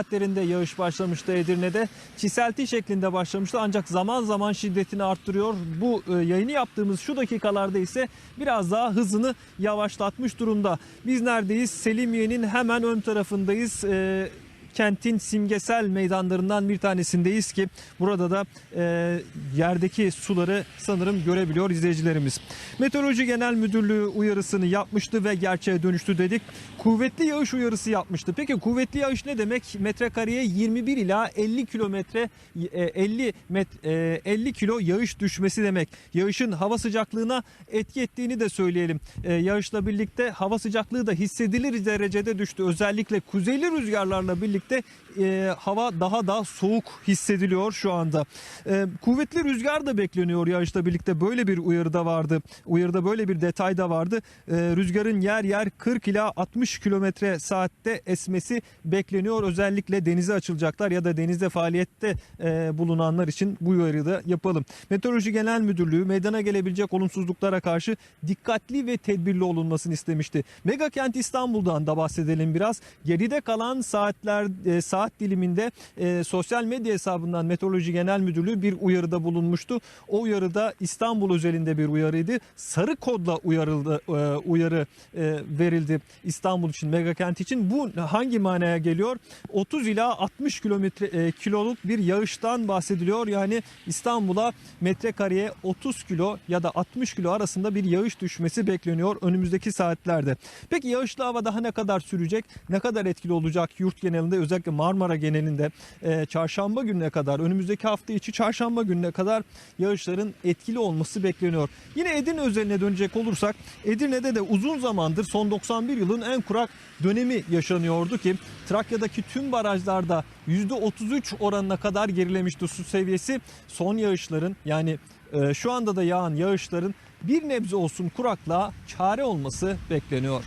saatlerinde yağış başlamıştı Edirne'de. Çiselti şeklinde başlamıştı ancak zaman zaman şiddetini arttırıyor. Bu e, yayını yaptığımız şu dakikalarda ise biraz daha hızını yavaşlatmış durumda. Biz neredeyiz? Selimiye'nin hemen ön tarafındayız. E, kentin simgesel meydanlarından bir tanesindeyiz ki burada da e, yerdeki suları sanırım görebiliyor izleyicilerimiz. Meteoroloji Genel Müdürlüğü uyarısını yapmıştı ve gerçeğe dönüştü dedik. Kuvvetli yağış uyarısı yapmıştı. Peki kuvvetli yağış ne demek? Metrekareye 21 ila 50 kilometre e, 50 met, e, 50 kilo yağış düşmesi demek. Yağışın hava sıcaklığına etki ettiğini de söyleyelim. E, Yağışla birlikte hava sıcaklığı da hissedilir derecede düştü. Özellikle kuzeyli rüzgarlarla birlikte e, hava daha da soğuk hissediliyor şu anda. E, kuvvetli rüzgar da bekleniyor yağışla birlikte. Böyle bir uyarı da vardı. Uyarıda böyle bir detay da vardı. E, rüzgarın yer yer 40 ila 60 kilometre saatte esmesi bekleniyor. Özellikle denize açılacaklar ya da denizde faaliyette e, bulunanlar için bu uyarıyı da yapalım. Meteoroloji Genel Müdürlüğü meydana gelebilecek olumsuzluklara karşı dikkatli ve tedbirli olunmasını istemişti. Mega kent İstanbul'dan da bahsedelim biraz. Geride kalan saatler e, saat diliminde e, sosyal medya hesabından Meteoroloji Genel Müdürlüğü bir uyarıda bulunmuştu. O uyarıda İstanbul özelinde bir uyarıydı. Sarı kodla uyarıldı e, uyarı verildi İstanbul için mega kent için. Bu hangi manaya geliyor? 30 ila 60 kilometre kiloluk bir yağıştan bahsediliyor. Yani İstanbul'a metrekareye 30 kilo ya da 60 kilo arasında bir yağış düşmesi bekleniyor önümüzdeki saatlerde. Peki yağışlı hava daha ne kadar sürecek? Ne kadar etkili olacak yurt genelinde özellikle Marmara genelinde e, çarşamba gününe kadar önümüzdeki hafta içi çarşamba gününe kadar yağışların etkili olması bekleniyor. Yine Edirne özeline dönecek olursak Edirne'de de uzun zamandır son 91 yılın en kurak dönemi yaşanıyordu ki Trakya'daki tüm barajlarda %33 oranına kadar gerilemişti su seviyesi. Son yağışların yani e, şu anda da yağan yağışların bir nebze olsun kuraklığa çare olması bekleniyor.